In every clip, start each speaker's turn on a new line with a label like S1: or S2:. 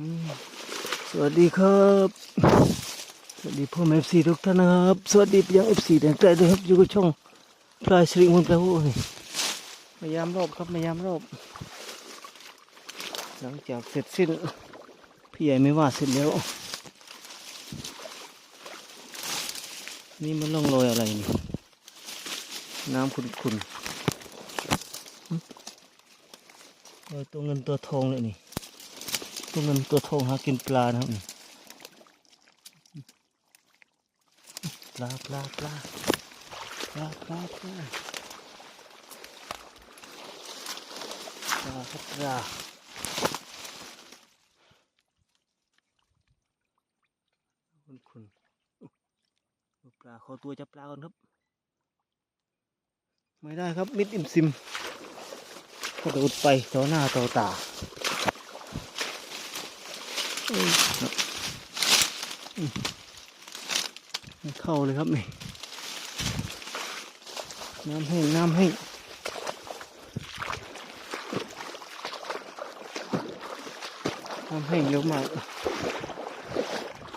S1: สวัสดีครับ สวัสดีพ่อแม่เอฟซีทุกท่านนะครับ สวัสดีไปยังเอฟซีแดงใจด้วยครับอยู่กับช่องพลายสิริมงคลโอ้ยมายามรอบครับมายามรอบ หลังจากเสร็จสิ้นพี่ใหญ่ไม่ว่าเสร็จแล้ว นี่มันล่องรอยอะไรนี่ น้ำขุ่นๆหึรอยตัวเงินตัวทองเลยนี่ ตัวเงินตัวทองหากินปลานะครับนี่ปลาปลาปลาปลาปลาปลาปลาครับปลาคุณคุณดูปลาขอตัวจับปลาก่อนครับ ไม่ได้ครับมิดอิมซิมกระโดดไปต่อหน้าต่อตา เข้าเลยครับนี่น้ำแห้งน้ำแห้งน้ำแห้งเร็วมาก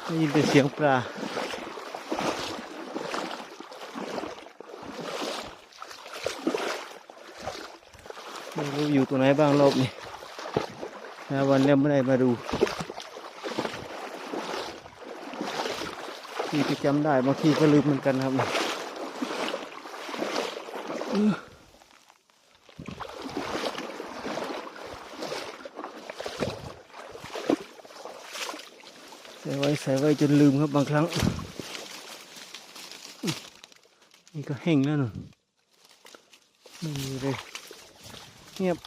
S1: ได้ยินแต่เสียงปลาไม่รู้อยู่ตัวไหนบ้างรอบนี้นะวันนี้ไม่ได้มาดู ทีก็จำได้บางทีก็ลืมเหมือนกันครับใส่ไว้ใส่ไว้จนลืมครับบางครั้ง นี่ก็แห้งแล้วหนูไม่มีเลยเงียบ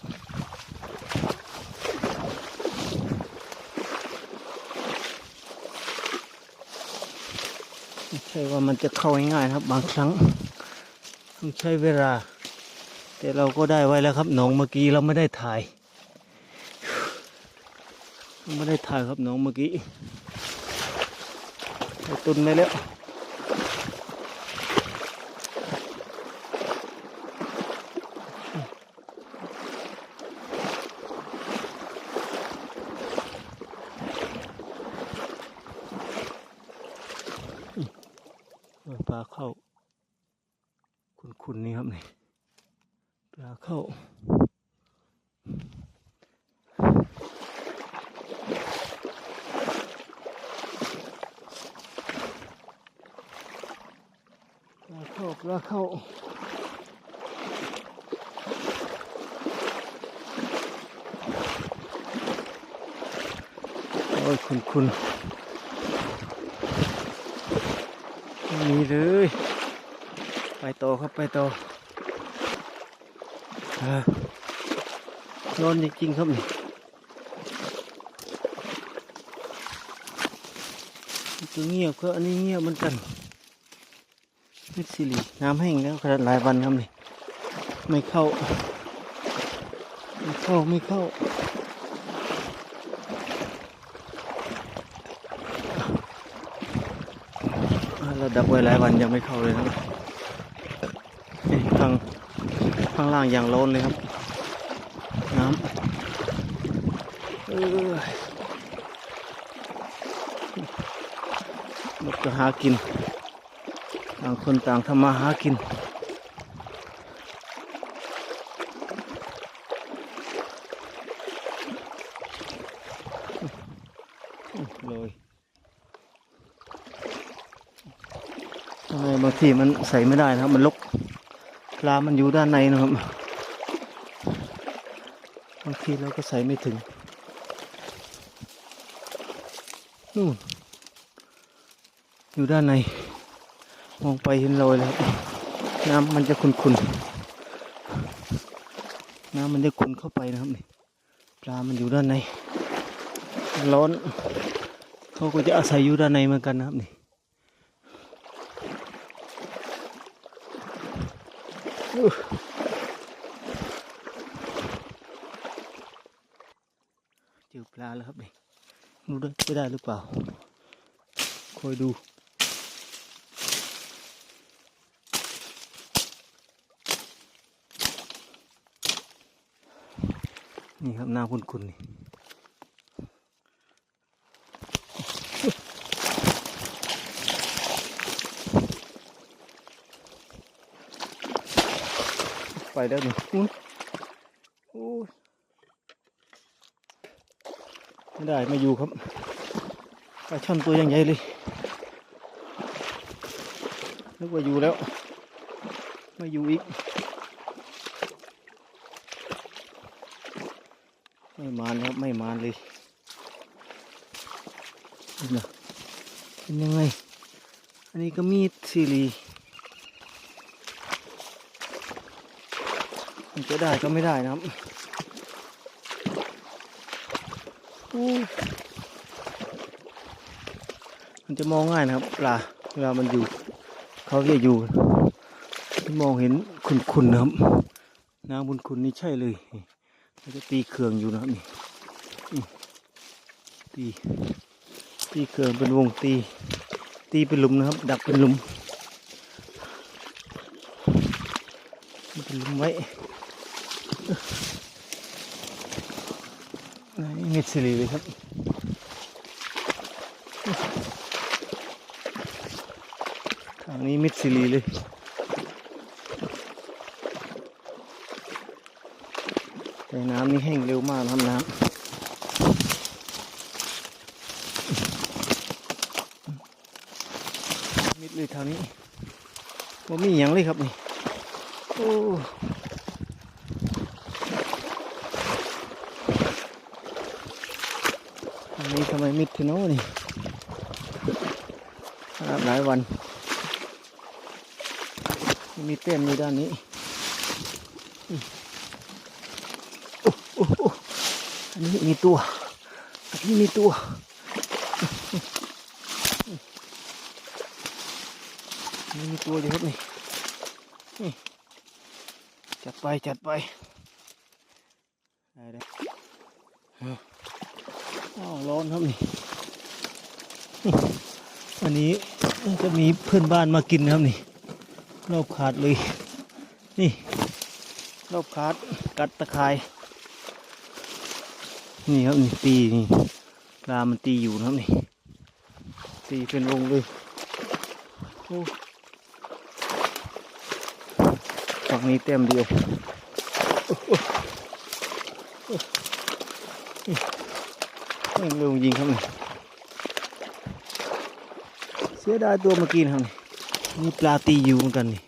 S1: ไม่ใช่ว่ามันจะเข้าง่ายๆนะครับ บางครั้งต้องใช้เวลา แต่เราก็ได้ไว้แล้วครับหนองเมื่อกี้เราไม่ได้ถ่ายไม่ได้ถ่ายครับหนองเมื่อกี้ตุนไปแล้ว ปลาเข้า คุณๆนี่ครับนี่ปลาเข้าปลาเข้าปลาเข้าโอ้ยคุณคุณ ไม่มีเลย ไปโตครับไปโตนอนจริงๆครับนี่ตัวเงียบก็อันนี้เงียบเหมือนกันมิดซิลีน้ำแห้งแล้วขนาดหลายวันครับนี่ไม่เข้า ไม่เข้าไม่เข้า อ่า เราดับไว้หลายวันยังไม่เข้าเลยนะครับข้างข้างล่างอย่างโล้นเลยครับ น้ำเออมันก็หากิน ต่างคนต่างทำมาหากิน เลยทำไม บางทีมันใส่ไม่ได้นะครับ มันลกปลามันอยู่ด้านในนะครับ บางทีเราก็ใส่ไม่ถึงนู่นอยู่ด้านใน มองไปเห็นรอยแล้วน้ำมันจะขุ่นๆน้ำมันจะขุ่นเข้าไปนะครับนี่ปลามันอยู่ด้านใน ร้อน เขาก็จะอาศัยอยู่ด้านในเหมือนกันนะครับนี่ เจอปลาแล้วครับนี่ดูได้ไม่ได้หรือเปล่า คอยดูนี่ครับหน้าคุณคุณนี่ แล้วนี่อุ้ยโอ้ยไม่ได้ไม่อยู่ครับปลาช่อนตัวยังใหญ่เลยนึกว่าอยู่แล้ว ไม่อยู่อีกไม่มานครับไม่มานเลยนี่นะเป็นยังไง อันนี้ก็มีดซีรี มันจะได้ก็ไม่ได้นะครับอู้มันจะมองง่ายนะครับปลาเวลามันอยู่ เขาจะอยู่ มองเห็นขุนๆนะครับน้ำบุญคุณนี่ใช่เลยนี่มันจะตีเครื่องอยู่นะครับนี่นี่ตีตีเครื่องเป็นวงตี ตีเป็นหลุมนะครับ ดักเป็นหลุมมันเป็นหลุมไว้นี่ เม็ดสิริเลยครับทางนี้เม็ดสิริเลยแต่น้ำนี่แห้งเร็วมากนะครับน้ำมิดเลยทางนี้ว่ามีอย่างเลยครับนี่ โอ้ นี้ทำไมมิดทีโน่นี่หลายวันมีเต็มอยู่ด้านนี้โอ้โหอันนี้มีตัว อันนี้มีตัวอันนี้มีตัวอยู่ครับนี่นี่ จัดไป จัดไปได้ได้ อ้าวร้อนครับนี่นี่อันนี้จะมีเพื่อนบ้านมากินครับนี่รอบขาดเลย นี่รอบขาดกัดตะไคร้นี่ครับนี่ตีนี่ปลามันตีอยู่นะครับนี่ตีเป็นวงเลยฝั่งนี้เต็มเดียว นี่แม่งเร็วจริงครับนี่เสียดายตัวเมื่อกี้นะครับนี่มีปลาตีอยู่เหมือนกันนี่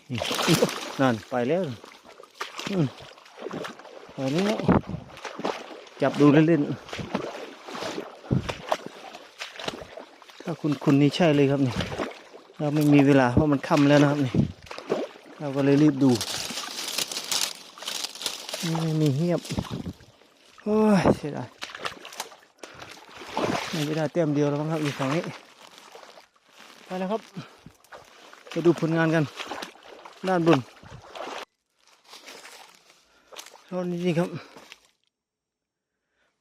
S1: นั่นไปแล้วอืมไปแล้วจับดูเล่นๆถ้าคุณคุณนี่ใช่เลยครับนี่เราไม่มีเวลาเพราะมันค่ำแล้วนะครับนี่เราก็เลยรีบดูนี่ไม่มีเงียบโอ้ยเสียดาย ไม่ได้เต็มเดียวแล้วครับอยู่ฝั่งนี้ไปแล้วครับไปดูผลงานกัน ด้านบนร้อนจริงๆครับ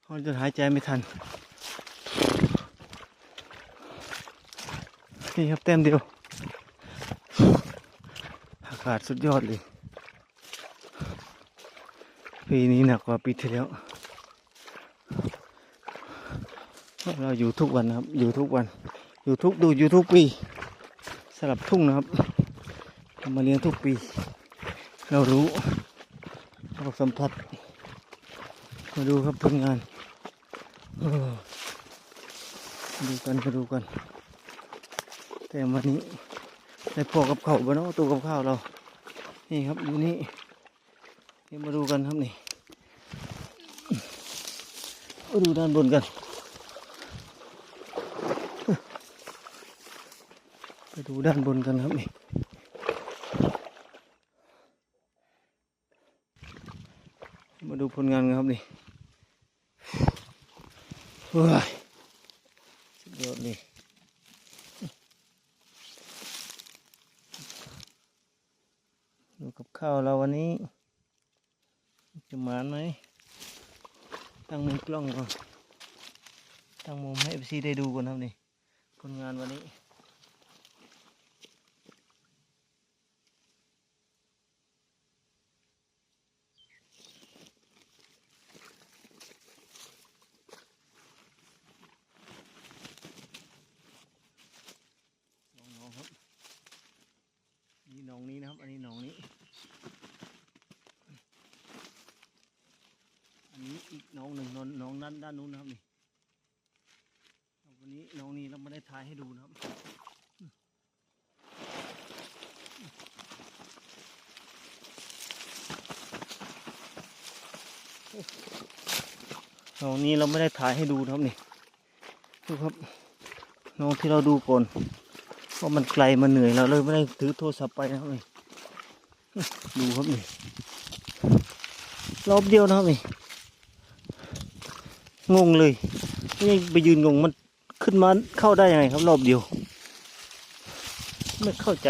S1: พอนจนหายใจไม่ทัน นี่ครับเต็มเดียว อากาศสุดยอดเลย ปีนี้หนักกว่าปีที่แล้ว เราอยู่ทุกวันนะครับ อยู่ทุกวัน อยู่ทุกดูอยู่ทุกปีสลับทุ่งนะครับเรามาเลี้ยงทุกปี เรารู้เราสัมผัสมาดูครับผลงานดูกันมาดูกัน แต่วันนี้ได้พอกับเขาบ้านาะตัวกับข้าวเรา นี่ครับอยู่นี่เดี๋ยวมาดูกันครับนี่มาดูด้านบนกัน ไป ดูด้านบนกันครับนี่มาดูผลงานกันครับนี่เฮ้ยสุดยอดเลยดูกับข้าวเราวันนี้ จะหมานไหมตั้งมุมกล้องก่อนตั้งมุมให้เอฟซีได้ดูก่อนครับนี่ผลงานวันนี้องๆครับนี่หนองนี้นะครับ อันนี้หนองนี้ ด้านด้านนู้นนะครับนี่วันนี้น้องนี่เราไม่ได้ถ่ายให้ดูนะครับน้องนี้เราไม่ได้ถ่ายให้ดูนะครับนี่ดูครับน้องที่เราดูก่อนเพราะมันไกลมันเหนื่อยเราเลยไม่ได้ถือโทรศัพท์ไปนะครับนี่ดูครับนี่รอบเดียวนะครับนี่ งงเลยนี่ไปยืนงงมันขึ้นมาเข้าได้ยังไงครับรอบเดียว ไม่เข้าใจ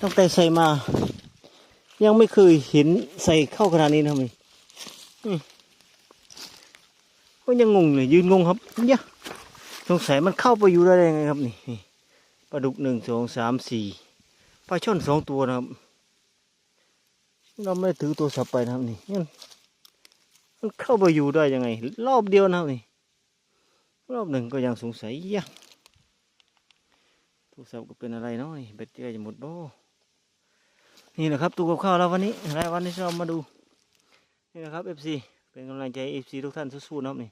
S1: ตั้งแต่ใส่มา ยังไม่เคยเห็นใส่เข้าขนาดนี้นะครับนี่อืมก็ยังงงเลยยืนงงครับเนี่ยสงสัยมันเข้าไปอยู่ได้ยังไงครับนี่ปลาดุกหนึ่งสองสามสี่ปลาช่อนสองตัวนะครับ เราไม่ถือตัวสับไปนะครับนี่ มันเข้าไปอยู่ได้ยังไง รอบเดียวนะนี่รอบหนึ่งก็ยังสงสัยยะโทรศัพท์ก็เป็นอะไรเนาะนี่แบตเตอรี่จะหมดบ่นี่นะครับตู้กับข้าวเราวันนี้รายวันที่เรามาดูนี่นะครับ FC เป็นกำลังใจ FC ทุกท่านสู้ๆนะครับนี่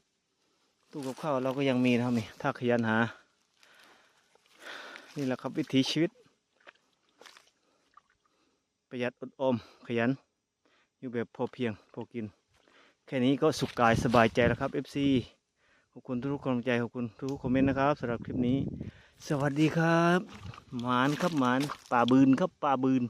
S1: ตู้กับข้าวเราก็ยังมีนะครับนี่ถ้าขยันหา นี่แหละครับวิถีชีวิต ประหยัดอดออมขยัน อยู่แบบพอเพียงพอกิน แค่นี้ก็สุขกายสบายใจแล้วครับ FC ขอบคุณทุกกำลังใจขอบคุณทุกคอมเมนต์นะครับสำหรับคลิปนี้ สวัสดีครับ หมานครับหมานป่าบืนครับป่าบืน